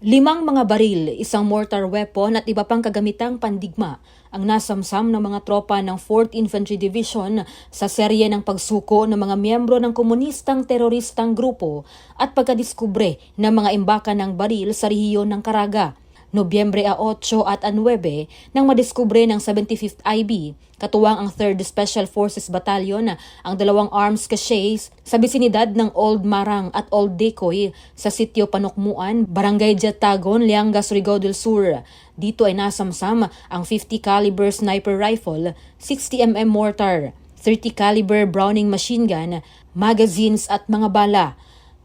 Limang mga baril, isang mortar weapon at iba pang kagamitang pandigma ang nasamsam ng mga tropa ng 4th Infantry Division sa serye ng pagsuko ng mga miyembro ng komunistang teroristang grupo at pagkadiskubre ng mga imbakan ng baril sa rehiyon ng Caraga. Nobyembre a 8 at a 9 nang madiskubre ng 75th IB, katuwang ang 3rd Special Forces Battalion ang dalawang arms caches sa bisinidad ng Old Marang at Old Decoy sa sitio Panukmuan, Barangay Jatagon, Liangas, Surigao del Sur. Dito ay nasamsam ang 50 caliber sniper rifle, 60 mm mortar, 30 caliber Browning machine gun, magazines at mga bala.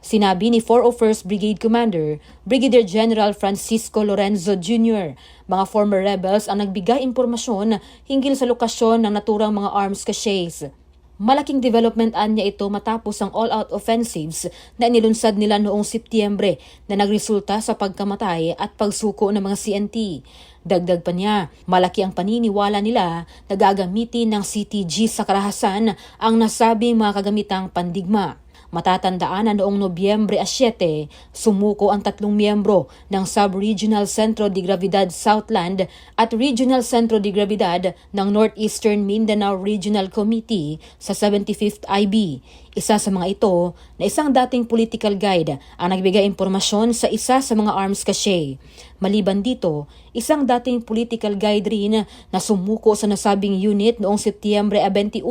Sinabi ni 401st Brigade Commander, Brigadier General Francisco Lorenzo Jr., mga former rebels ang nagbigay impormasyon hinggil sa lokasyon ng naturang mga arms caches. Malaking development anya ito matapos ang all-out offensives na inilunsad nila noong Setyembre na nagresulta sa pagkamatay at pagsuko ng mga CNT. Dagdag pa niya, malaki ang paniniwala nila na gagamitin ng CTG sa karahasan ang nasabing mga kagamitang pandigma. Matatandaan na noong Nobyembre 7, sumuko ang tatlong miyembro ng Sub-Regional Centro de Gravidad Southland at Regional Centro de Gravidad ng Northeastern Mindanao Regional Committee sa 75th IB. Isa sa mga ito na isang dating political guide ang nagbigay impormasyon sa isa sa mga arms cache. Maliban dito, isang dating political guide rin na sumuko sa nasabing unit noong Setyembre 21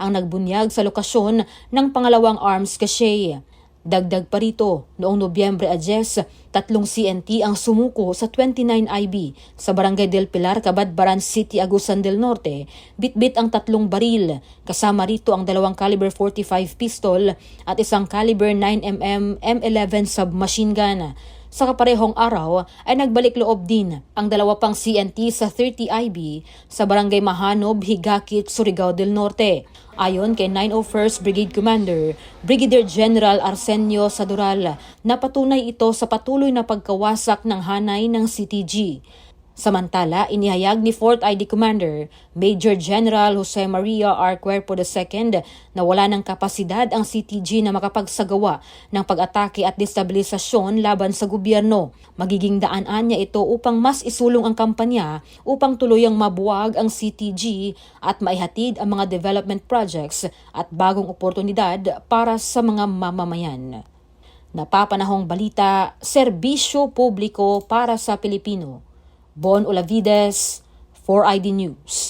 ang nagbunyag sa lokasyon ng pangalawang arms cache. Dagdag pa rito, noong Nobyembre 10, tatlong CNT ang sumuko sa 29 IB sa Barangay del Pilar, Cabadbaran City, Agusan del Norte. Bitbit ang tatlong baril, kasama rito ang dalawang caliber 45 pistol at isang caliber 9mm M11 submachine gun. Sa kaparehong araw ay nagbalik loob din ang dalawa pang CNT sa 30 IB sa Barangay Mahanob, Higakit, Surigao del Norte. Ayon kay 901st Brigade Commander, Brigadier General Arsenio Sadural, napatunay ito sa patuloy na pagkawasak ng hanay ng CTG. Samantala, inihayag ni 4th ID Commander, Major General Jose Maria R. Cuerpo II na wala ng kapasidad ang CTG na makapagsagawa ng pag-atake at destabilisasyon laban sa gobyerno. Magiging daanan niya ito upang mas isulong ang kampanya upang tuluyang mabuwag ang CTG at maihatid ang mga development projects at bagong oportunidad para sa mga mamamayan. Napapanahong balita, serbisyo publiko para sa Pilipino. Bon Olavides, 4ID News.